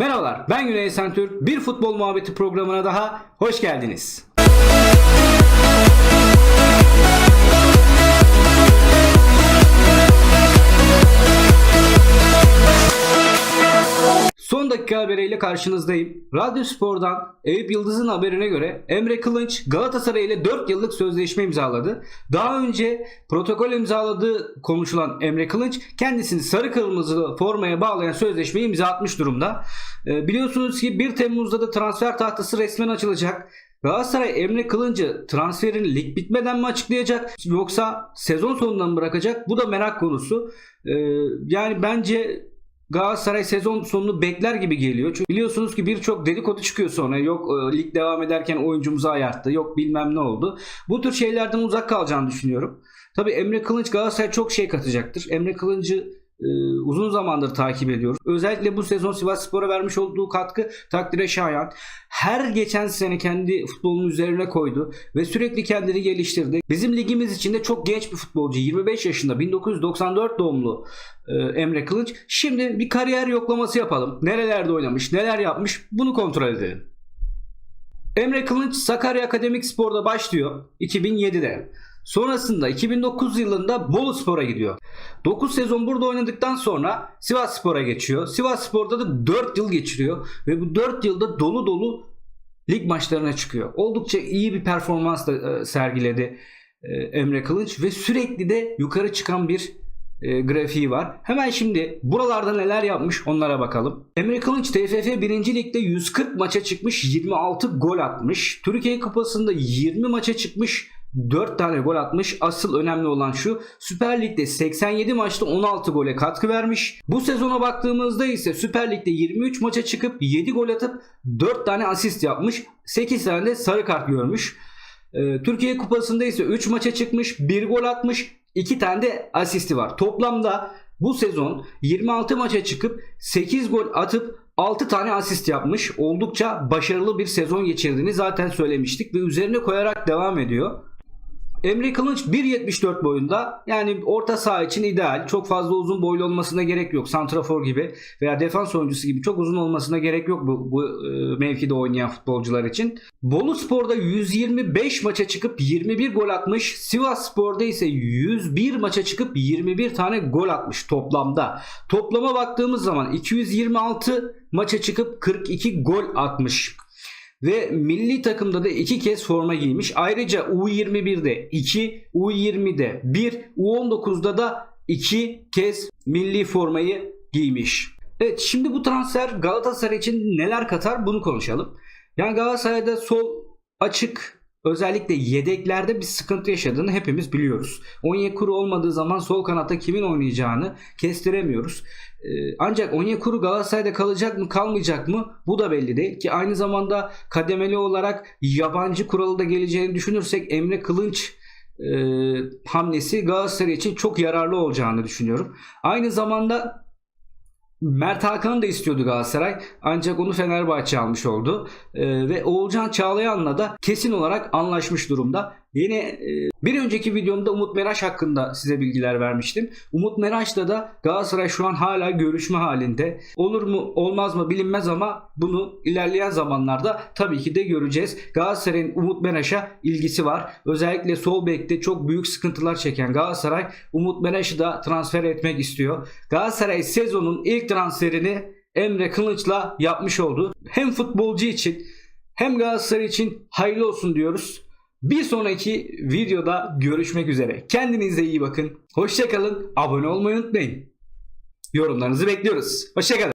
Merhabalar ben Güney Esentürk. Bir futbol muhabbeti programına daha hoş geldiniz. Dakika haberiyle karşınızdayım. Radyo Spor'dan Eyüp Yıldız'ın haberine göre Emre Kılınç Galatasaray ile 4 yıllık sözleşme imzaladı. Daha önce protokol imzaladığı konuşulan Emre Kılınç kendisini sarı kırmızılı formaya bağlayan sözleşmeyi imza atmış durumda. Ee, biliyorsunuz ki 1 Temmuz'da da transfer tahtası resmen açılacak. Galatasaray Emre Kılınç'ı transferini lig bitmeden mi açıklayacak yoksa sezon sonundan mı bırakacak? Bu da merak konusu. Ee, yani bence Galatasaray sezon sonunu bekler gibi geliyor. Çünkü biliyorsunuz ki birçok dedikodu çıkıyor sonra. Yok e, lig devam ederken oyuncumuzu ayarttı. Yok bilmem ne oldu. Bu tür şeylerden uzak kalacağını düşünüyorum. Tabii Emre Kılınç Galatasaray çok şey katacaktır. Emre Kılınç'ı e, uzun zamandır takip ediyoruz. Özellikle bu sezon Sivas Spor'a vermiş olduğu katkı takdire şayan. Her geçen sene kendi futbolunun üzerine koydu ve sürekli kendini geliştirdi. Bizim ligimiz içinde çok genç bir futbolcu. 25 yaşında 1994 doğumlu e, Emre Kılınç. Şimdi bir kariyer yoklaması yapalım. Nerelerde oynamış, neler yapmış bunu kontrol edelim. Emre Kılınç Sakarya Akademik Spor'da başlıyor 2007'de. Sonrasında 2009 yılında Bolu Spor'a gidiyor. 9 sezon burada oynadıktan sonra Sivas Spor'a geçiyor. Sivas Spor'da da 4 yıl geçiriyor ve bu 4 yılda dolu dolu lig maçlarına çıkıyor. Oldukça iyi bir performans da e, sergiledi e, Emre Kılınç ve sürekli de yukarı çıkan bir e, grafiği var. Hemen şimdi buralarda neler yapmış onlara bakalım. Emre Kılınç TFF 1. Lig'de 140 maça çıkmış 26 gol atmış. Türkiye Kupası'nda 20 maça çıkmış 4 tane gol atmış. Asıl önemli olan şu Süper Lig'de 87 maçta 16 gole katkı vermiş. Bu sezona baktığımızda ise Süper Lig'de 23 maça çıkıp 7 gol atıp 4 tane asist yapmış. 8 tane de sarı kart görmüş. Ee, Türkiye Kupası'nda ise 3 maça çıkmış 1 gol atmış 2 tane de asisti var. Toplamda bu sezon 26 maça çıkıp 8 gol atıp 6 tane asist yapmış. Oldukça başarılı bir sezon geçirdiğini zaten söylemiştik ve üzerine koyarak devam ediyor. Emre Kılınç 1.74 boyunda yani orta saha için ideal. Çok fazla uzun boylu olmasına gerek yok. Santrafor gibi veya defans oyuncusu gibi çok uzun olmasına gerek yok bu, bu e, mevkide oynayan futbolcular için. Bolu Spor'da 125 maça çıkıp 21 gol atmış. Sivas Spor'da ise 101 maça çıkıp 21 tane gol atmış toplamda. Toplama baktığımız zaman 226 maça çıkıp 42 gol atmış. Ve milli takımda da iki kez forma giymiş. Ayrıca U21'de 2, U20'de 1, U19'da da 2 kez milli formayı giymiş. Evet şimdi bu transfer Galatasaray için neler katar bunu konuşalım. Yani Galatasaray'da sol açık özellikle yedeklerde bir sıkıntı yaşadığını hepimiz biliyoruz. Onyekuru olmadığı zaman sol kanatta kimin oynayacağını kestiremiyoruz. Ee, Ancak Onyekuru Galatasaray'da kalacak mı kalmayacak mı bu da belli değil ki aynı zamanda kademeli olarak yabancı kuralı da geleceğini düşünürsek Emre Kılınç e, hamlesi Galatasaray için çok yararlı olacağını düşünüyorum. Aynı zamanda Mert Hakan'ı da istiyordu Galatasaray ancak onu Fenerbahçe almış oldu Ee, ve Oğulcan Çağlayan'la da kesin olarak anlaşmış durumda. Yine bir önceki videomda Umut Meraş hakkında size bilgiler vermiştim. Umut Meraş'la da Galatasaray şu an hala görüşme halinde. Olur mu olmaz mı bilinmez ama bunu ilerleyen zamanlarda tabii ki de göreceğiz. Galatasaray'ın Umut Meraş'a ilgisi var. Özellikle sol bekte çok büyük sıkıntılar çeken Galatasaray Umut Meraş'ı da transfer etmek istiyor. Galatasaray sezonun ilk transferini Emre Kılıç'la yapmış oldu. Hem futbolcu için hem Galatasaray için hayırlı olsun diyoruz. Bir sonraki videoda görüşmek üzere. Kendinize iyi bakın. Hoşçakalın. Abone olmayı unutmayın. Yorumlarınızı bekliyoruz. Hoşçakalın.